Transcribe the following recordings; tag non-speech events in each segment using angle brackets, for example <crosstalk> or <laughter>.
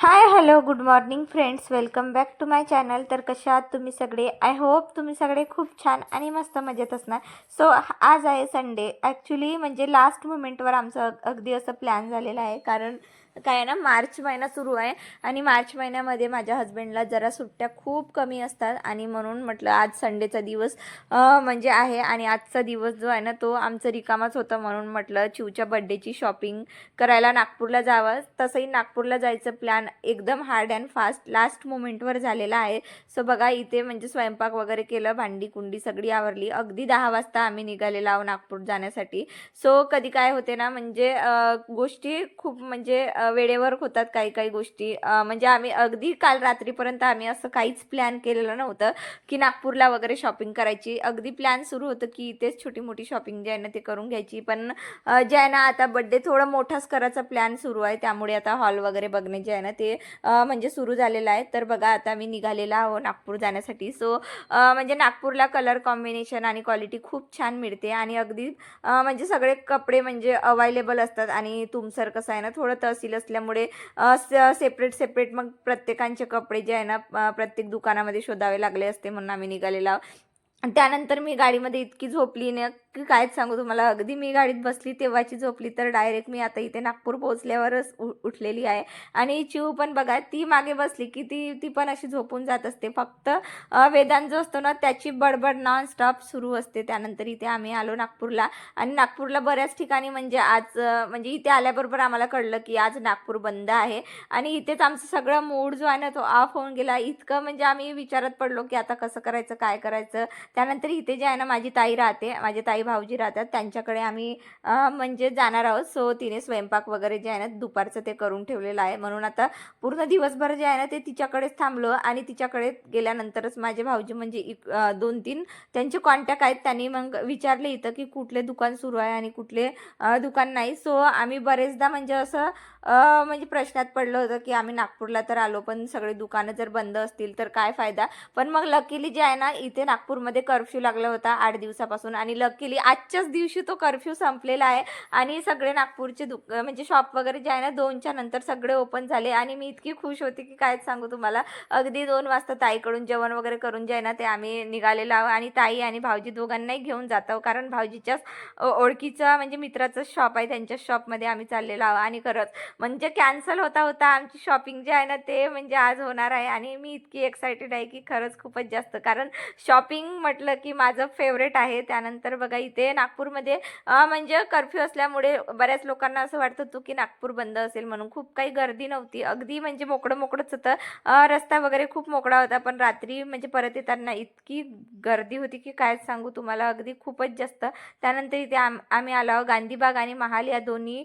Hi hello good morning friends welcome back to my channel तर कशा आहात तुम्ही सगळे? आय होप तुम्ही सगळे खूप छान आणि मस्त मजेत असणार. सो आज आहे संडे ॲक्च्युली म्हणजे लास्ट मुमेंटवर आमचं अगदी असं प्लॅन झालेलं आहे. कारण काय आहे ना मार्च महिना सुरू आहे आणि मार्च महिन्यामध्ये माझ्या हस्बंडला जरा सुट्ट्या खूप कमी असतात आणि म्हणून म्हटलं आज संडेचा दिवस म्हणजे आहे आणि आजचा दिवस जो आहे ना तो आमचं रिकामाच होता म्हणून म्हटलं चिवच्या बड्डेची शॉपिंग करायला नागपूरला जावं. तसंही नागपूरला जायचं प्लॅन एकदम हार्ड अँड फास्ट लास्ट मोमेंटवर झालेला आहे. सो बघा इथे म्हणजे स्वयंपाक वगैरे केलं भांडी कुंडी सगळी आवरली. अगदी दहा वाजता आम्ही निघालेलो आहो नागपूर जाण्यासाठी. सो कधी काय होते ना म्हणजे गोष्टी खूप म्हणजे वेळेवर होतात काही काही गोष्टी. म्हणजे आम्ही अगदी काल रात्रीपर्यंत आम्ही असं काहीच प्लॅन केलेलं नव्हतं की नागपूरला वगैरे शॉपिंग करायची. अगदी प्लॅन सुरू होतं की इथेच छोटी मोठी शॉपिंग जे आहे ना ते करून घ्यायची. पण जे आहे ना आता बड्डे थोडं मोठाच करायचा प्लॅन सुरू आहे त्यामुळे आता हॉल वगैरे बघणे जे आहे ना ते म्हणजे सुरू झालेलं आहे. तर बघा आता मी निघालेला आहो नागपूर जाण्यासाठी. सो म्हणजे नागपूरला कलर कॉम्बिनेशन आणि क्वालिटी खूप छान मिळते. आणि अगदी म्हणजे सगळे कपडे म्हणजे अवायलेबल असतात. आणि तुमसर कसं आहे ना थोडं तहसील असल्यामुळे सेपरेट सेपरेट मग प्रत्येकांचे कपडे जे आहे ना प्रत्येक दुकानामध्ये शोधावे लागले असते म्हणून आम्ही निघालेला त्यानंतर मी गाडीमध्ये इतकी झोपली ना की कायच सांगू तुम्हाला? अगदी मी गाडीत बसली तेव्हाची झोपली तर डायरेक्ट मी आता इथे नागपूर पोहोचल्यावरच उ उठलेली आहे. आणि चिव पण बघा ती मागे बसली की ती ती पण अशी झोपून जात असते. फक्त वेदांत जो असतो ना त्याची बडबड नॉन स्टॉप सुरू असते. त्यानंतर इथे आम्ही आलो नागपूरला. आणि नागपूरला बऱ्याच ठिकाणी म्हणजे आज म्हणजे इथे आल्याबरोबर आम्हाला कळलं की आज नागपूर बंद आहे. आणि इथेच आमचं सगळं मूड जो आहे ना तो ऑफ होऊन गेला. इतकं म्हणजे आम्ही विचारात पडलो की आता कसं करायचं काय करायचं? त्यानंतर इथे जे आहे ना माझी ताई राहते माझे ताई भाऊजी राहतात त्यांच्याकडे आम्ही म्हणजे जाणार आहोत. सो तिने स्वयंपाक वगैरे जे आहे ना दुपारचं ते करून ठेवलेलं आहे. म्हणून आता पूर्ण दिवसभर जे आहे ना ते तिच्याकडेच थांबलो आणि तिच्याकडे गेल्यानंतरच माझे भाऊजी म्हणजे इक दोन तीन त्यांचे कॉन्टॅक्ट आहेत. त्यांनी मग विचारले इथं की कुठले दुकान सुरू आहे आणि कुठले दुकान नाही. सो आम्ही बरेचदा म्हणजे असं म्हणजे प्रश्नात पडलं होतं की आम्ही नागपूरला तर आलो पण सगळे दुकानं जर बंद असतील तर काय फायदा? पण मग लकीली जे आहे ना इथे नागपूरमध्ये कर्फ्यू लागला होता आठ दिवसापासून आणि लकीली आजच्याच दिवशी तो कर्फ्यू संपलेला आहे. आणि सगळे नागपूरचे दुक म्हणजे शॉप वगैरे जे आहे ना दोनच्या नंतर सगळे ओपन झाले. आणि मी इतकी खुश होती की काय सांगू तुम्हाला? अगदी दोन वाजता ताईकडून जेवण वगैरे करून जे आहे ना ते आम्ही निघालेलो आहोत. आणि ताई आणि भाऊजी दोघांनाही घेऊन जात कारण भाऊजीच्याच ओळखीचं ओळखीचा म्हणजे मित्राचं शॉप आहे. त्यांच्याच शॉपमध्ये आम्ही चाललेलो आहोत. आणि खरंच म्हणजे कॅन्सल होता होता आमची शॉपिंग जे आहे ना ते म्हणजे आज होणार आहे. आणि मी इतकी एक्सायटेड आहे की खरंच खूपच जास्त. कारण शॉपिंग म्हटलं की माझं फेवरेट आहे. त्यानंतर बघा इथे नागपूरमध्ये म्हणजे कर्फ्यू असल्यामुळे बऱ्याच लोकांना असं वाटत होतं की नागपूर बंद असेल म्हणून. खूप काही गर्दी नव्हती. अगदी म्हणजे मोकळं मोकळंच होतं. रस्ता वगैरे खूप मोकळा होता पण रात्री म्हणजे परत येताना इतकी गर्दी होती की काय सांगू तुम्हाला? अगदी खूपच जास्त. त्यानंतर इथे आम आम्ही आलो गांधीबाग आणि महाल या दोन्ही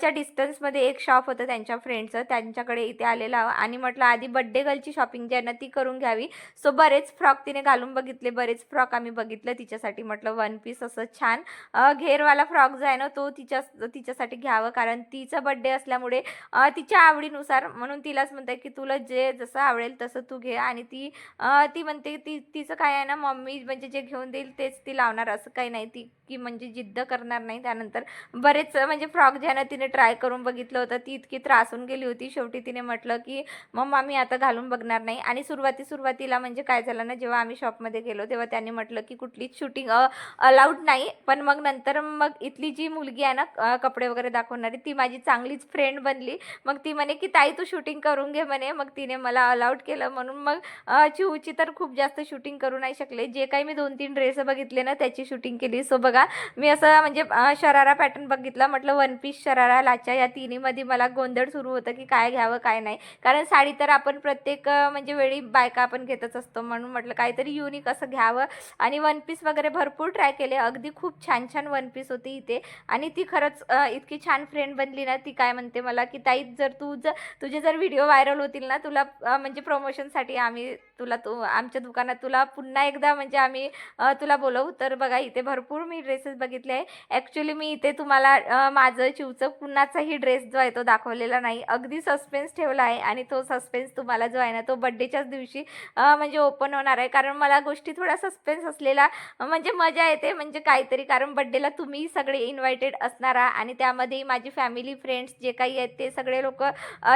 च्या डिस्टन्समध्ये एक शॉप होतं त्यांच्या फ्रेंडचं त्यांच्याकडे इथे आलेलं आहो आणि म्हटलं आधी बड्डे गर्लची शॉपिंग जी आहे ना ती करून घ्यावी. सो बरेच फ्रॉक तिने घालून बघितले बरेच फ्रॉक आम्ही बघितलं तिच्यासाठी. म्हटलं वन पीस असं छान घेरवाला फ्रॉक जो आहे ना तो तिच्या तिच्यासाठी घ्यावं. कारण तिचा बड्डे असल्यामुळे तिच्या आवडीनुसार म्हणून तिलाच म्हणते की तुला जे जसं आवडेल तसं तू घे. आणि ती ती म्हणते ती तिचं काय आहे ना मम्मी म्हणजे जे घेऊन देईल तेच ती लावणार. असं काही नाही. ती की म्हणजे जिद्द करणार नाही. त्यानंतर बरेच म्हणजे फ्रॉक जे आहे ना तिने ट्राय करून बघितलं होतं. ती इतकी त्रासून गेली होती. शेवटी तिने म्हटलं की मम्मा मी आता घालून बघणार नाही. आणि सुरुवाती सुरुवातीला म्हणजे काय झालं ना जेव्हा आम्ही शॉपमध्ये गेलो तेव्हा त्याने म्हटलं की कुठलीच शूटिंग अलाउड नाही. पण मग नंतर मग इथली जी मुलगी आहे ना कपडे वगैरे दाखवणारी ती माझी चांगलीच फ्रेंड बनली. मग ती म्हणे की ताई तू शूटिंग करून घे म्हणे. मग तिने मला अलाउड केलं. म्हणून मग चिऊची तर खूप जास्त शूटिंग करू नाही शकले. जे काही मी दोन तीन ड्रेस बघितले ना त्याची शूटिंग केली. सो बघा मी असं म्हणजे शरारा पॅटर्न बघितला. म्हटलं वन पीस शरारा लाचा या तिन्हीमध्ये मला गोंधळ सुरू होतं की काय घ्यावं काय नाही. कारण साडी तर आपण प्रत्येक म्हणजे वेळी बायका आपण घेतच असतो. म्हणून म्हटलं काहीतरी युनिक असं घ्यावं. आणि वन पीस वगैरे भरपूर ट्राय केले. अगदी खूप छान छान वन पीस होती इथे. आणि ती खरंच इतकी छान फ्रेंड बनली ना ती काय म्हणते मला की ताई जर तू जर तुझे जर व्हिडिओ व्हायरल होतील ना तुला म्हणजे प्रमोशनसाठी आम्ही तुला तू आमच्या दुकानात तुला पुन्हा एकदा म्हणजे आम्ही तुला बोलवू. तर बघा इथे भरपूर मी ड्रेसेस बघितले आहे. ॲक्च्युली मी इथे तुम्हाला माझं चिवचं कुणाचाही ड्रेस जो आहे तो दाखवलेला नाही. अगदी सस्पेन्स ठेवला आहे. आणि तो सस्पेन्स तुम्हाला जो आहे ना तो बड्डेच्याच दिवशी म्हणजे ओपन होणार आहे. कारण मला गोष्टी थोडासा सस्पेन्स असलेला म्हणजे मजा येते म्हणजे काहीतरी. कारण बड्डेला तुम्ही सगळे इन्व्हायटेड असणार आहात आणि त्यामध्ये माझी फॅमिली फ्रेंड्स जे काही आहेत ते सगळे लोक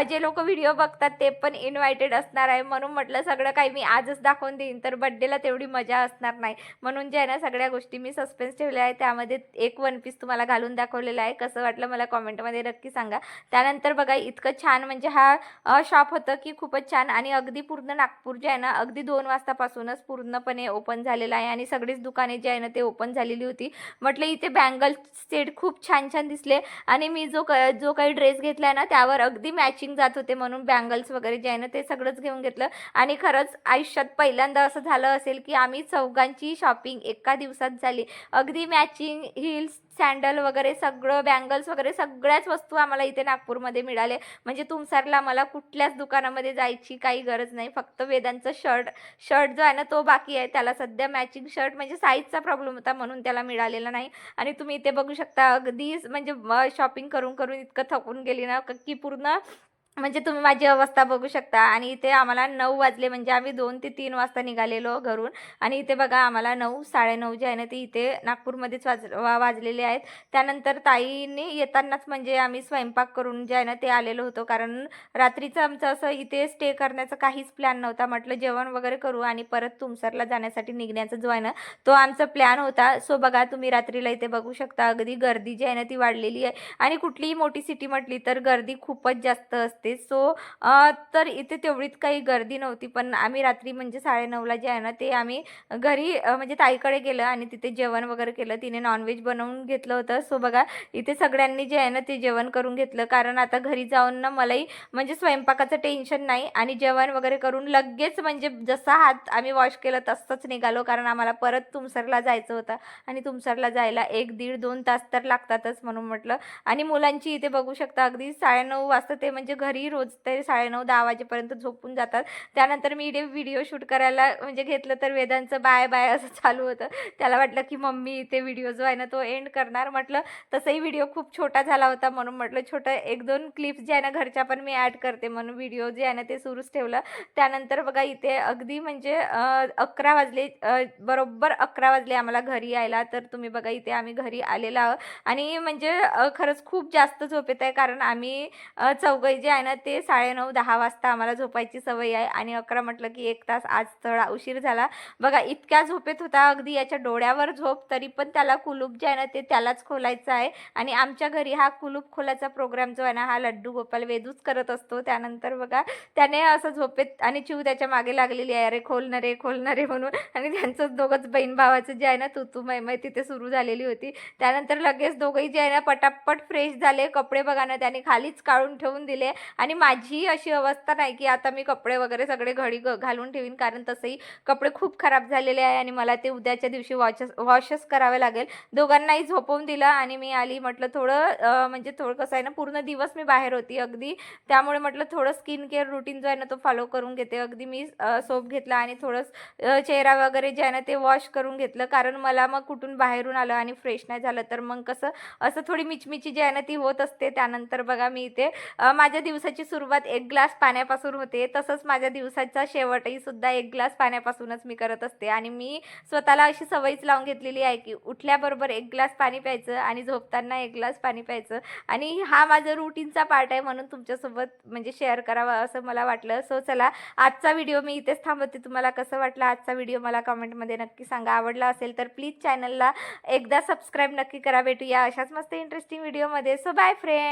जे लोक व्हिडिओ बघतात ते पण इन्व्हायटेड असणार आहे. म्हणून म्हटलं सगळं काही मी आजच दाखवून देईन. तर बड्डेला तेवढी मजा असणार नाही. म्हणून जे आहे ना सगळ्या गोष्टी मी सस्पेन्स ठेवल्या आहे त्यामध्ये एक वन पीस तुम्हाला घालून दाखवलेला आहे. कसं वाटलं मला कॉमेंटमध्ये नक्की सांगा. त्यानंतर बघा इतकं छान म्हणजे हा शॉप होतं की खूपच छान. आणि अगदी पूर्ण नागपूर जे आहे ना अगदी दोन वाजतापासूनच पूर्णपणे ओपन झालेलं आहे आणि सगळीच दुकाने जे आहे ना ते ओपन झालेली होती. म्हटलं इथे बँगल सेट खूप छान छान दिसले. आणि मी जो क जो काही ड्रेस घेतला आहे ना त्यावर अगदी मॅचिंग जात होते म्हणून बँगल्स वगैरे जे आहे ना ते सगळंच घेऊन घेतलं. आणि खरंच आयुष्यात पहिल्यांदा असं झालं असेल की आम्ही चौघांची शॉपिंग एका दिवसात झाली. अगदी मॅचिंग हिल्स सँडल वगैरे सगळं बँगल्स वगैरे सगळ्याच वस्तू आम्हाला इथे नागपूरमध्ये मिळाले म्हणजे तुमसारला मला कुठल्याच दुकानामध्ये जायची काही गरज नाही. फक्त वेदांचं शर्ट शर्ट जो आहे ना तो बाकी आहे. त्याला सध्या मॅचिंग शर्ट म्हणजे साईजचा प्रॉब्लेम होता म्हणून त्याला मिळालेला नाही. आणि तुम्ही इथे बघू शकता अगदीच म्हणजे शॉपिंग करून करून इतकं थकून गेली ना की पूर्ण म्हणजे तुम्ही माझी अवस्था बघू शकता. आणि इथे आम्हाला नऊ वाजले म्हणजे आम्ही दोन ते तीन वाजता निघालेलो घरून. आणि इथे बघा आम्हाला नऊ साडेनऊ जे आहे ना ते इथे नागपूरमध्येच वाज वा वाजलेले आहेत. त्यानंतर ताईने येतानाच म्हणजे आम्ही स्वयंपाक करून जे आहे ना ते आलेलो होतो. कारण रात्रीचं आमचं असं इथे स्टे करण्याचा काहीच प्लॅन नव्हता. म्हटलं जेवण वगैरे करू आणि परत तुमसरला जाण्यासाठी निघण्याचा जो आहे ना तो आमचा प्लॅन होता. सो बघा तुम्ही रात्रीला इथे बघू शकता. अगदी गर्दी जी आहे ना ती वाढलेली आहे. आणि कुठलीही मोठी सिटी म्हटली तर गर्दी खूपच जास्त असते. सो तर इथे तेवढीच काही गर्दी नव्हती. पण आम्ही रात्री म्हणजे साडेनऊला जे आहे ना ते आम्ही घरी म्हणजे ताईकडे गेलं आणि तिथे जेवण वगैरे केलं. तिने नॉनव्हेज बनवून घेतलं होतं. सो बघा इथे सगळ्यांनी जे आहे ना ते जेवण करून घेतलं. कारण आता घरी जाऊन ना मलाही म्हणजे स्वयंपाकाचं टेन्शन नाही आणि जेवण वगैरे करून लगेच म्हणजे जसा हात आम्ही वॉश केलं तसंच निघालो. कारण आम्हाला परत तुमसरला जायचं होतं आणि तुमसरला जायला एक दीड दोन तास तर लागतातच म्हणून म्हटलं. आणि मुलांची इथे बघू शकता अगदी साडेनऊ वाजता ते म्हणजे घर घरी रोज तरी साडेनऊ दहा वाजेपर्यंत झोपून जातात. त्यानंतर मी इथे व्हिडिओ शूट करायला म्हणजे घेतलं तर वेदांचं बाय बाय असं <laughs> चालू होतं. त्याला वाटलं की मम्मी इथे व्हिडिओ जो आहे ना तो एंड करणार. म्हटलं तसंही व्हिडिओ खूप छोटा झाला होता म्हणून म्हटलं छोटं एक दोन क्लिप्स जे आहे ना घरच्या पण मी ॲड करते म्हणून व्हिडिओ जे आहे ना ते सुरूच ठेवलं. त्यानंतर बघा इथे अगदी म्हणजे अकरा वाजले बरोबर अकरा वाजले आम्हाला घरी यायला. तर तुम्ही बघा इथे आम्ही घरी आलेलो आहोत. आणि म्हणजे खरंच खूप जास्त झोप येत आहे. कारण आम्ही चौघही जे आहे ना ते साडेनऊ दहा वाजता आम्हाला झोपायची सवय आहे. आणि अकरा म्हटलं की एक तास आज थोडा उशीर झाला. बघा इतक्या झोपेत होता अगदी याच्या डोळ्यावर झोप तरी पण त्याला कुलूप जे आहे ना ते त्यालाच खोलायचं आहे. आणि आमच्या घरी हा कुलूप खोलायचा प्रोग्राम जो आहे ना हा लड्डू गोपाल वेदूच करत असतो. त्यानंतर बघा त्याने असं झोपेत आणि चिव त्याच्यामागे लागलेली आहे. अरे खोल ना रे खोल रे म्हणून. आणि त्यांचं दोघंच बहीण भावाचं जे आहे ना तू तू तिथे सुरू झालेली होती. त्यानंतर लगेच दोघंही जे आहे ना पटापट फ्रेश झाले. कपडे बघा ना त्याने खालीच काढून ठेवून दिले. आणि माझी अशी अवस्था नाही की आता मी कपडे वगैरे सगळे घडी घालून ठेवीन कारण तसंही कपडे खूप खराब झालेले आहे आणि मला ते उद्याच्या दिवशी वॉचस वॉशच करावे लागेल. दोघांनाही झोपवून दिलं आणि मी आली म्हटलं थोडं म्हणजे थोडं कसं आहे ना पूर्ण दिवस मी बाहेर होती अगदी. त्यामुळे म्हटलं थोडं स्किन केअर रुटीन जो आहे ना तो फॉलो करून घेते. अगदी मी सोप घेतला आणि थोडं चेहरा वगैरे जे आहे ना ते वॉश करून घेतलं. कारण मला मग कुठून बाहेरून आलं आणि फ्रेश नाही झालं. तर मग कसं असं थोडी मिचमिची जी आहे ना ती होत असते. त्यानंतर बघा मी इथे माझ्या दिवस दिवसाची सुरुवात एक ग्लास पाण्यापासून होते. तसंच माझ्या दिवसाचा शेवटही सुद्धा एक ग्लास पाण्यापासूनच मी करत असते. आणि मी स्वतःला अशी सवयीच लावून घेतलेली आहे की उठल्याबरोबर एक ग्लास पाणी प्यायचं आणि झोपताना एक ग्लास पाणी प्यायचं. आणि हा माझा रुटीनचा पार्ट आहे म्हणून तुमच्यासोबत म्हणजे शेअर करावा असं मला वाटलं. सो चला आजचा व्हिडिओ मी इथेच थांबवते. तुम्हाला कसं वाटलं आजचा व्हिडिओ मला कमेंटमध्ये नक्की सांगा. आवडला असेल तर प्लीज चॅनलला एकदा सबस्क्राईब नक्की करा. भेटूया अशाच मस्त इंटरेस्टिंग व्हिडिओमध्ये सो बाय फ्रेंड